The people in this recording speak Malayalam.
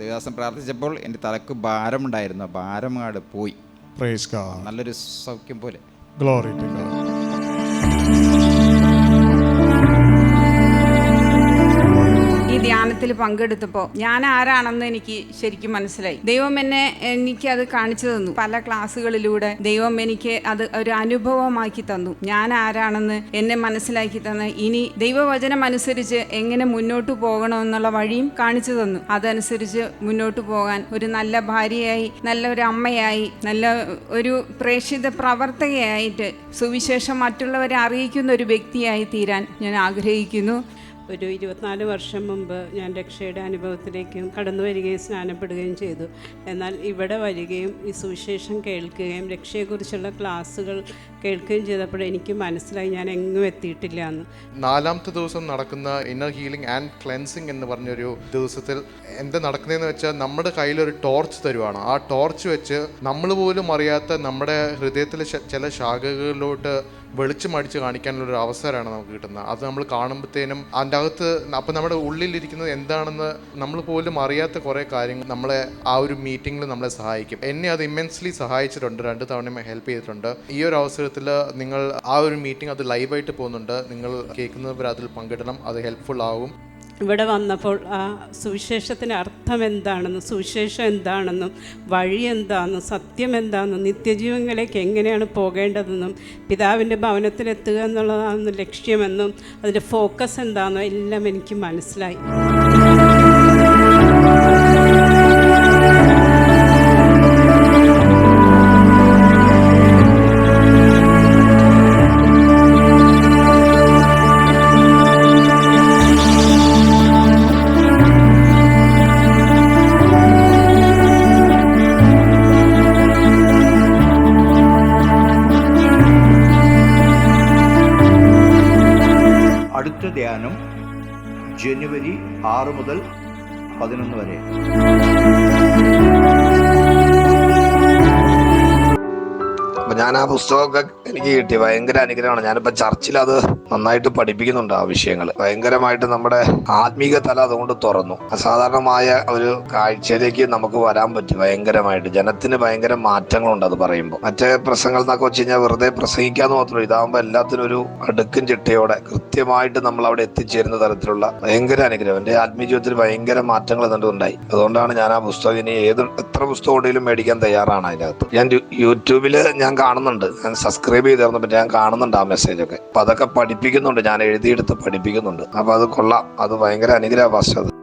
ദേവദാസൻ പ്രാർത്ഥിച്ചപ്പോൾ എന്റെ തലക്ക് ഭാരമുണ്ടായിരുന്നു. ആ ഭാരം അങ്ങോട്ട് പോയി നല്ലൊരു സൗഖ്യം പോലെ. ഗ്ലോറി ടു ഗാഡ് ധ്യാനത്തിൽ പങ്കെടുത്തപ്പോൾ ഞാൻ ആരാണെന്ന് എനിക്ക് ശരിക്കും മനസ്സിലായി. ദൈവം എന്നെ എനിക്ക് അത് കാണിച്ചു തന്നു. പല ക്ലാസ്സുകളിലൂടെ ദൈവം എനിക്ക് അത് ഒരു അനുഭവമാക്കി തന്നു. ഞാൻ ആരാണെന്ന് എന്നെ മനസ്സിലാക്കി തന്ന്. ഇനി ദൈവവചനം അനുസരിച്ച് എങ്ങനെ മുന്നോട്ട് പോകണമെന്നുള്ള വഴിയും കാണിച്ചു തന്നു. അതനുസരിച്ച് മുന്നോട്ട് പോകാൻ ഒരു നല്ല ഭാര്യയായി നല്ല ഒരു അമ്മയായി നല്ല ഒരു പ്രേക്ഷിത പ്രവർത്തകയായിട്ട് സുവിശേഷം മറ്റുള്ളവരെ അറിയിക്കുന്ന ഒരു വ്യക്തിയായി തീരാൻ ഞാൻ ആഗ്രഹിക്കുന്നു. ഒരു ഇരുപത്തിനാല് വർഷം മുമ്പ് ഞാൻ രക്ഷയുടെ അനുഭവത്തിലേക്ക് കടന്നു വരികയും സ്നാനപ്പെടുകയും ചെയ്തു. എന്നാൽ ഇവിടെ വരികയും ഈ സുവിശേഷം കേൾക്കുകയും രക്ഷയെക്കുറിച്ചുള്ള ക്ലാസ്സുകൾ കേൾക്കുകയും ചെയ്തപ്പോൾ എനിക്ക് മനസ്സിലായി ഞാൻ എങ്ങും എത്തിയിട്ടില്ല എന്ന്. നാലാമത്തെ ദിവസം നടക്കുന്ന ഇന്നർ ഹീലിംഗ് ആൻഡ് ക്ലെൻസിങ് എന്ന് പറഞ്ഞൊരു ദിവസത്തിൽ എന്താ നടക്കുന്നതെന്ന് വെച്ചാൽ നമ്മുടെ കയ്യിലൊരു ടോർച്ച് തരുവാണ്. ആ ടോർച്ച് വെച്ച് നമ്മൾ പോലും അറിയാത്ത നമ്മുടെ ഹൃദയത്തിലെ ചില ശാഖകളിലോട്ട് വെളിച്ചം അടിച്ച് കാണിക്കാനുള്ള ഒരു അവസരമാണ് നമുക്ക് കിട്ടുന്നത്. അത് നമ്മൾ കാണുമ്പോഴത്തേനും അതിന്റെ അകത്ത് അപ്പം നമ്മുടെ ഉള്ളിലിരിക്കുന്നത് എന്താണെന്ന് നമ്മൾ പോലും അറിയാത്ത കുറേ കാര്യങ്ങൾ നമ്മളെ ആ ഒരു മീറ്റിങ്ങിൽ നമ്മളെ സഹായിക്കും. എന്നെ അത് ഇമ്മൻസ്ലി സഹായിച്ചിട്ടുണ്ട്. രണ്ട് തവണയും ഹെൽപ്പ് ചെയ്തിട്ടുണ്ട്. ഈ ഒരു അവസരത്തിൽ നിങ്ങൾ ആ ഒരു മീറ്റിംഗ് അത് ലൈവായിട്ട് പോകുന്നുണ്ട്. നിങ്ങൾ കേൾക്കുന്നവർ അതിൽ പങ്കിടണം. അത് ഹെൽപ്ഫുൾ ആവും ഇവിടെ വന്നപ്പോൾ ആ സുവിശേഷത്തിന്റെ അർത്ഥം എന്താണെന്നും സുവിശേഷം എന്താണെന്നും വഴി എന്താണെന്നും സത്യം എന്താണെന്നും നിത്യജീവങ്ങളിലേക്ക് എങ്ങനെയാണ് പോകേണ്ടതെന്നും പിതാവിന്റെ ഭവനത്തിലെത്തുക എന്നുള്ളതാണ് ലക്ഷ്യമെന്നും അതിന്റെ ഫോക്കസ് എന്താണെന്നും എല്ലാം എനിക്ക് മനസ്സിലായി. അടുത്ത ധ്യാനം ജനുവരി ആറ് മുതൽ പതിനൊന്ന് വരെ. ഞാൻ ആ പുസ്തകമൊക്കെ എനിക്ക് കിട്ടി. ഭയങ്കര അനുഗ്രഹമാണ്. ഞാനിപ്പോ ചർച്ചിൽ അത് നന്നായിട്ട് പഠിപ്പിക്കുന്നുണ്ട് ആ വിഷയങ്ങൾ ഭയങ്കരമായിട്ട് നമ്മുടെ ആത്മീക തല അതുകൊണ്ട് തുറന്നു. അസാധാരണമായ ഒരു കാഴ്ചയിലേക്ക് നമുക്ക് വരാൻ പറ്റും ഭയങ്കരമായിട്ട്. ജനത്തിന് ഭയങ്കര മാറ്റങ്ങളുണ്ട് അത് പറയുമ്പോൾ മറ്റേ പ്രസംഗങ്ങൾ എന്നൊക്കെ വെച്ച് കഴിഞ്ഞാൽ വെറുതെ പ്രസംഗിക്കാന്ന് മാത്രമേ ഇതാകുമ്പോൾ എല്ലാത്തിനും ഒരു അടുക്കും ചിട്ടയോടെ കൃത്യമായിട്ട് നമ്മൾ അവിടെ എത്തിച്ചേരുന്ന തരത്തിലുള്ള ഭയങ്കര അനുഗ്രഹം. എന്റെ ആത്മീയ ജീവിതത്തിൽ ഭയങ്കര മാറ്റങ്ങൾ ഉണ്ടായി. അതുകൊണ്ടാണ് ഞാൻ ആ പുസ്തകം ഇനി ഏത് എത്ര പുസ്തകം ഉണ്ടെങ്കിലും മേടിക്കാൻ തയ്യാറാണ് അതിനകത്ത്. ഞാൻ യൂട്യൂബിൽ ഞാൻ കാണുന്നുണ്ട്. ഞാൻ സബ്സ്ക്രൈബ് ചെയ്തിരുന്നു പറ്റി ഞാൻ കാണുന്നുണ്ട് ആ മെസ്സേജൊക്കെ അപ്പൊ അതൊക്കെ പഠിപ്പിക്കുന്നുണ്ട്. ഞാൻ എഴുതിയെടുത്ത് പഠിപ്പിക്കുന്നുണ്ട്. അപ്പൊ അത് കൊള്ളാം. അത് ഭയങ്കര അനുഗ്രഹ അത്.